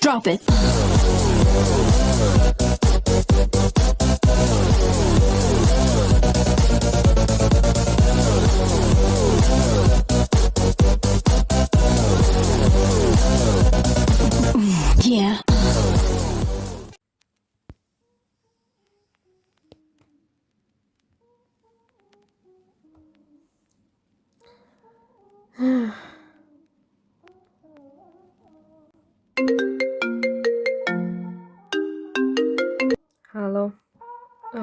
Drop it.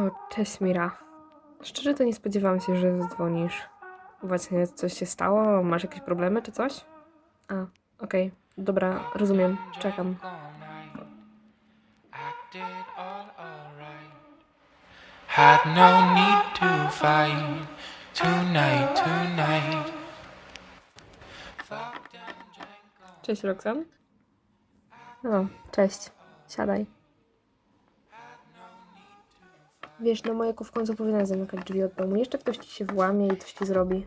O, cześć Mira. Szczerze to nie spodziewałam się, że zadzwonisz. Właśnie coś się stało? Masz jakieś problemy czy coś? A, okej. Dobra, rozumiem. Czekam. Had no need to fight tonight, tonight. Cześć Roxan. O, cześć. Siadaj. Wiesz, no moje w końcu powinna zamykać drzwi od domu. Jeszcze ktoś ci się włamie i coś ci zrobi.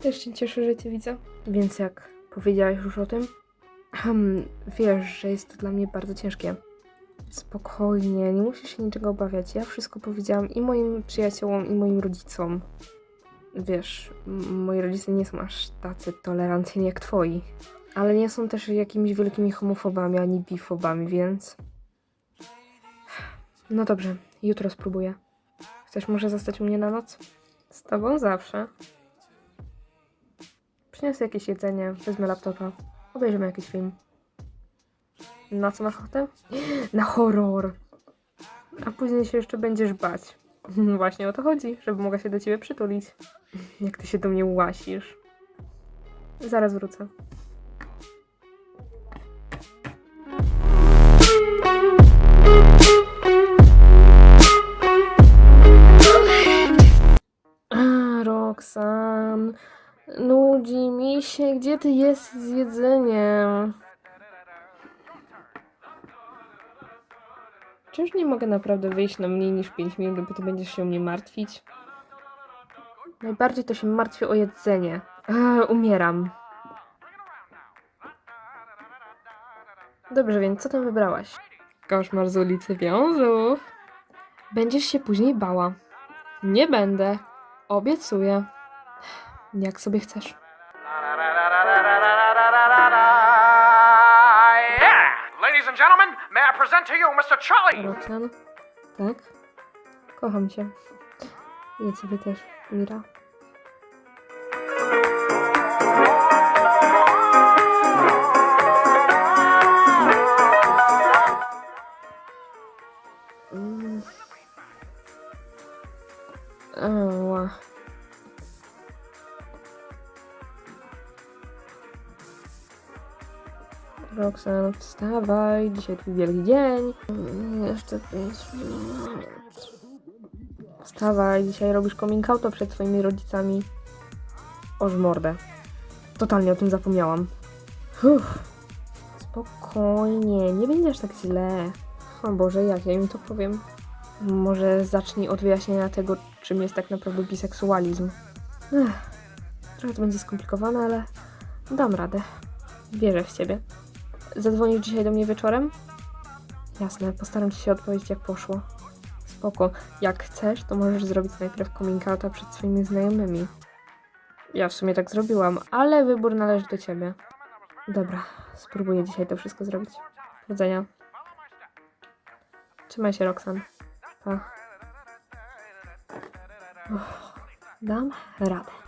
Też się cieszę, że cię widzę. Więc jak powiedziałaś już o tym, wiesz, że jest to dla mnie bardzo ciężkie. Spokojnie, nie musisz się niczego obawiać. Ja wszystko powiedziałam i moim przyjaciołom, i moim rodzicom. Wiesz, moi rodzice nie są aż tacy tolerancyjni jak twoi. Ale nie są też jakimiś wielkimi homofobami ani bifobami, więc. No dobrze, jutro spróbuję. Chcesz może zostać u mnie na noc? Z tobą zawsze. Przyniosę jakieś jedzenie, wezmę laptopa, obejrzymy jakiś film. Na co masz ochotę? Na horror. A później się jeszcze będziesz bać. Właśnie o to chodzi, żeby mogła się do ciebie przytulić. Jak ty się do mnie łasisz. Zaraz wrócę. Gdzie ty jest z jedzeniem? Czyż nie mogę naprawdę wyjść na mniej niż 5 minut, bo ty będziesz się o mnie martwić? Najbardziej to się martwię o jedzenie. Eee, umieram. Dobrze, więc co tam wybrałaś? Koszmar z ulicy Wiązów. Będziesz się później bała. Nie będę. Obiecuję. Jak sobie chcesz. Present to you Mr. Charlie? Tak? Kocham cię. Ja ciebie też, Mira. Roxan, wstawaj, dzisiaj twój wielki dzień. Mm, Jeszcze pięć minut. Wstawaj, dzisiaj robisz coming outa przed swoimi rodzicami. Oż mordę. Totalnie o tym zapomniałam. Uff. Spokojnie, nie będziesz tak źle. O Boże, jak ja im to powiem? Może zacznij od wyjaśnienia tego, czym jest tak naprawdę biseksualizm. Ech, trochę to będzie skomplikowane, ale dam radę. Wierzę w ciebie. Zadzwonisz dzisiaj do mnie wieczorem? Jasne, postaram się odpowiedzieć jak poszło. Spoko. Jak chcesz, to możesz zrobić najpierw coming outa przed swoimi znajomymi. Ja w sumie tak zrobiłam, ale wybór należy do ciebie. Dobra, spróbuję dzisiaj to wszystko zrobić. Powodzenia. Trzymaj się, Roxan. Pa. Uff, dam radę.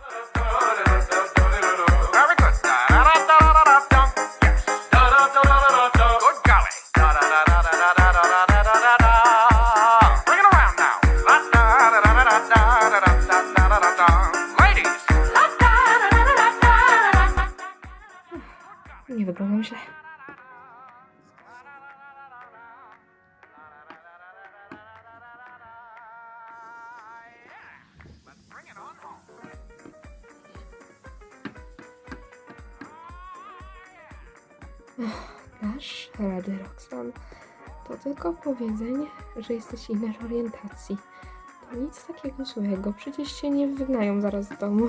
Dasz rady, Roxanne. To tylko powiedzenie, że jesteś innej orientacji. To nic takiego złego, przecież się nie wygnają zaraz z domu.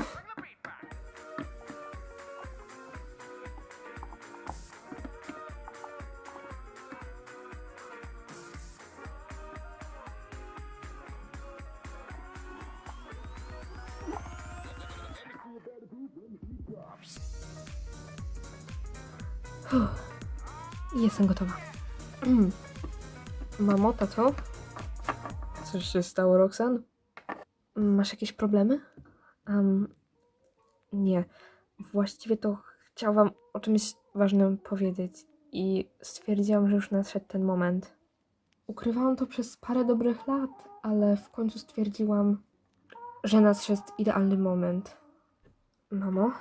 Huh. Jestem gotowa. Mm. Mamo, tato? Coś się stało, Roxan? Masz jakieś problemy? Um, nie. Właściwie to chciałam o czymś ważnym powiedzieć i stwierdziłam, że już nadszedł ten moment. Ukrywałam to przez parę dobrych lat, ale w końcu stwierdziłam, że nadszedł idealny moment. Mamo?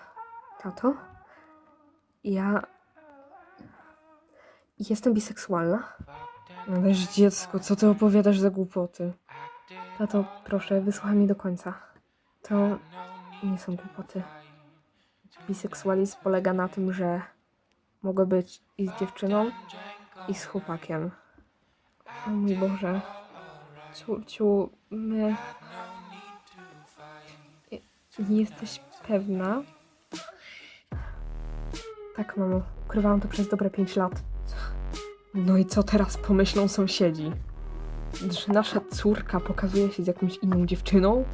Tato? Ja... Jestem biseksualna. Ależ dziecko, co ty opowiadasz za głupoty? Tato, proszę, wysłuchaj mnie do końca. To nie są głupoty. Biseksualizm polega na tym, że mogę być i z dziewczyną, i z chłopakiem. O mój Boże. Córciu, my... Nie jesteś pewna? Tak, mamo. Ukrywałam to przez dobre pięć lat. No i co teraz pomyślą sąsiedzi? Że nasza córka pokazuje się z jakąś inną dziewczyną?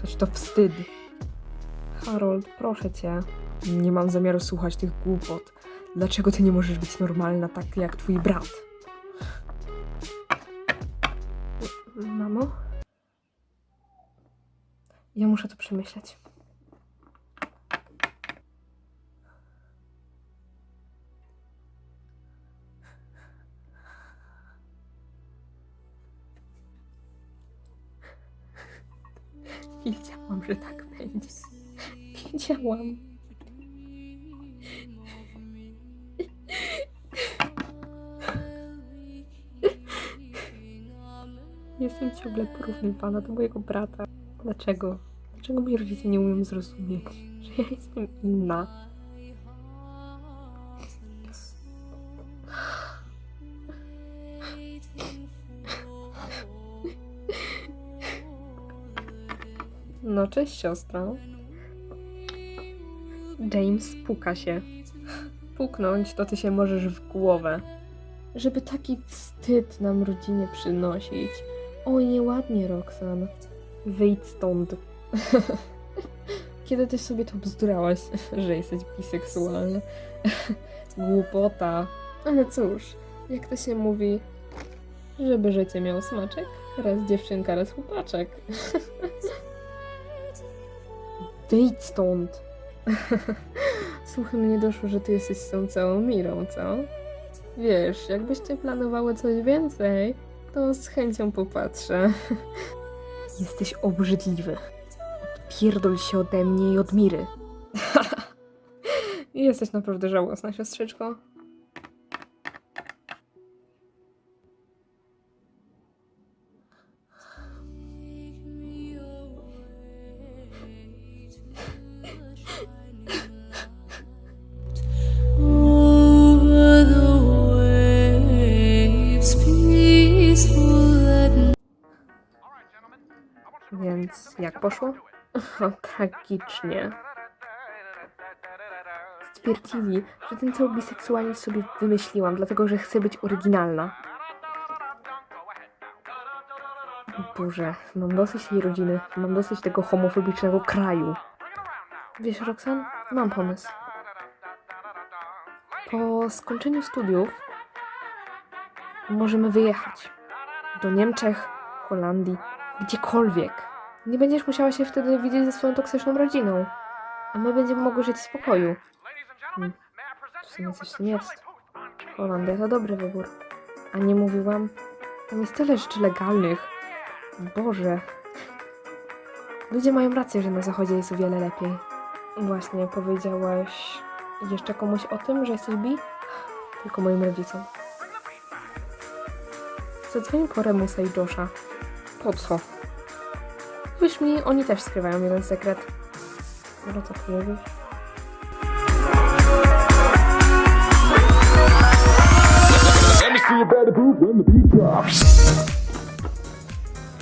Toś to wstyd. Harold, proszę cię. Nie mam zamiaru słuchać tych głupot. Dlaczego ty nie możesz być normalna tak jak twój brat? Mamo? Ja muszę to przemyśleć. Wiedziałam. Jestem ciągle porównywana do mojego brata. Dlaczego? Dlaczego moi rodzice nie umieją zrozumieć, że ja jestem inna? No, cześć siostro. James puka się. Puknąć to ty się możesz w głowę. Żeby taki wstyd nam rodzinie przynosić. Oj, nieładnie, Roxan. Wyjdź stąd. Kiedy ty sobie to bzdurałaś, że jesteś biseksualna? Głupota. Ale cóż, jak to się mówi, żeby życie miało smaczek, raz dziewczynka, raz chłopaczek. Wyjdź stąd. Słuchy mnie doszło, że ty jesteś z tą całą mirą, co? Wiesz, jakbyście planowały coś więcej, to z chęcią popatrzę. Jesteś obrzydliwy. Odpierdol się ode mnie i od Miry. Jesteś naprawdę żałosna, siostrzyczko. Poszło? Tragicznie. Stwierdzili, że ten cały biseksualizm sobie wymyśliłam, dlatego że chcę być oryginalna. Boże, mam dosyć tej rodziny, mam dosyć tego homofobicznego kraju. Wiesz, Roxan, mam pomysł. Po skończeniu studiów możemy wyjechać do Niemczech, Holandii, gdziekolwiek. Nie będziesz musiała się wtedy widzieć ze swoją toksyczną rodziną, a my będziemy mogły żyć w spokoju. Hmm. W sumie coś w tym jest. Holandia to dobry wybór. A nie mówiłam? Tam jest tyle rzeczy legalnych. Boże. Ludzie mają rację, że na zachodzie jest o wiele lepiej. Właśnie, powiedziałaś jeszcze komuś o tym, że jesteś bi? Tylko moim rodzicom. Zadzwoń po Remusa i Josha. Po co? Wiesz mi, oni też skrywają jeden sekret. Może co ty mówisz?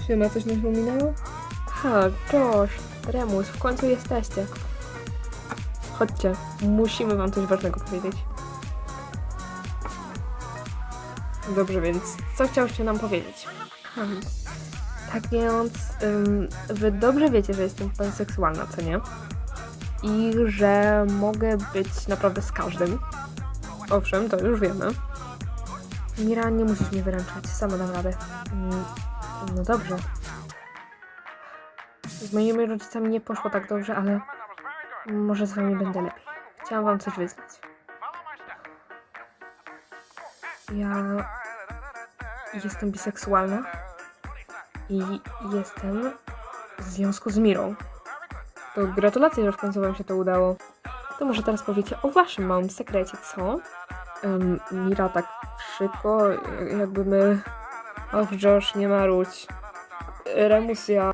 Siema, coś mi minęło? Ha, Josh, Remus, w końcu jesteście. Chodźcie, musimy wam coś ważnego powiedzieć. Dobrze, więc co chciałeś nam powiedzieć? Hmm. Tak więc, ym, wy dobrze wiecie, że jestem panseksualna, co nie? i że mogę być naprawdę z każdym. Owszem, to już wiemy. Mira, nie musisz mnie wyręczać, sama dam radę. Mm, No dobrze. Z moimi rodzicami nie poszło tak dobrze, ale może z wami będę lepiej. Chciałam wam coś wyznać. Ja jestem biseksualna i jestem w związku z Mirą. To gratulacje, że w końcu wam się to udało. To może teraz powiecie o waszym małym sekrecie, co? Em, Mira tak szybko, jakby my... Och, Josh, nie marudź. Remus, ja...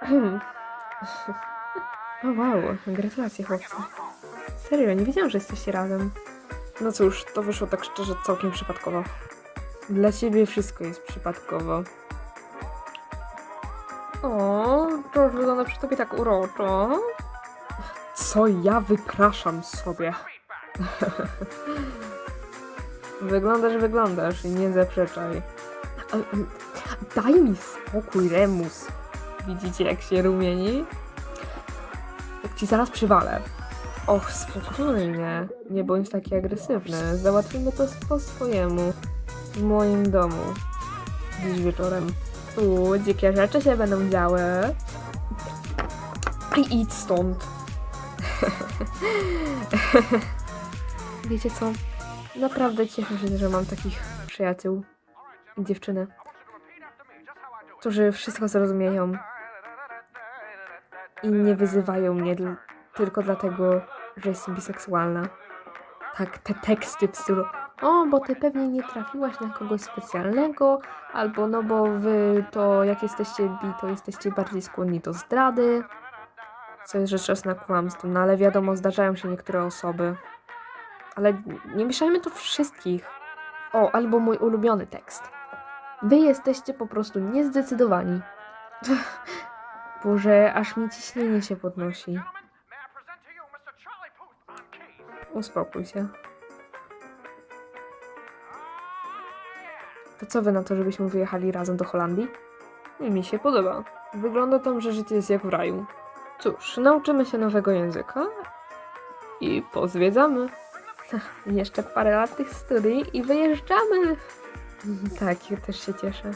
Hmm. O wow, gratulacje chłopcy. Serio, nie wiedziałam, że jesteście razem. No cóż, to wyszło tak szczerze całkiem przypadkowo. Dla ciebie wszystko jest przypadkowo. O, George wygląda przy tobie tak uroczo. Co ja wypraszam sobie? wyglądasz, wyglądasz i nie zaprzeczaj. Daj mi spokój, Remus. Widzicie, jak się rumieni? Jak ci zaraz przywalę. Och, spokojnie. Nie bądź taki agresywny. Załatwimy to po swojemu. W moim domu. Dziś wieczorem. Tu dzikie rzeczy się będą działy. I idź stąd. Wiecie co? Naprawdę cieszę się, że mam takich przyjaciół i dziewczyny, którzy wszystko zrozumieją i nie wyzywają mnie tylko dlatego, że jestem biseksualna. Tak, te teksty w stylu o, bo ty pewnie nie trafiłaś na kogoś specjalnego, albo no bo wy to jak jesteście bi, to jesteście bardziej skłonni do zdrady. Co jest rzecz jasna kłamstwem, no ale wiadomo, zdarzają się niektóre osoby. Ale nie mieszajmy tu wszystkich. O, albo mój ulubiony tekst. Wy jesteście po prostu niezdecydowani. Boże, aż mi ciśnienie się podnosi. Uspokój się. To co wy na to, żebyśmy wyjechali razem do Holandii? Mi się podoba. Wygląda tam, że życie jest jak w raju. Cóż, nauczymy się nowego języka i pozwiedzamy. Jeszcze parę lat tych studii i wyjeżdżamy. Tak, ja też się cieszę.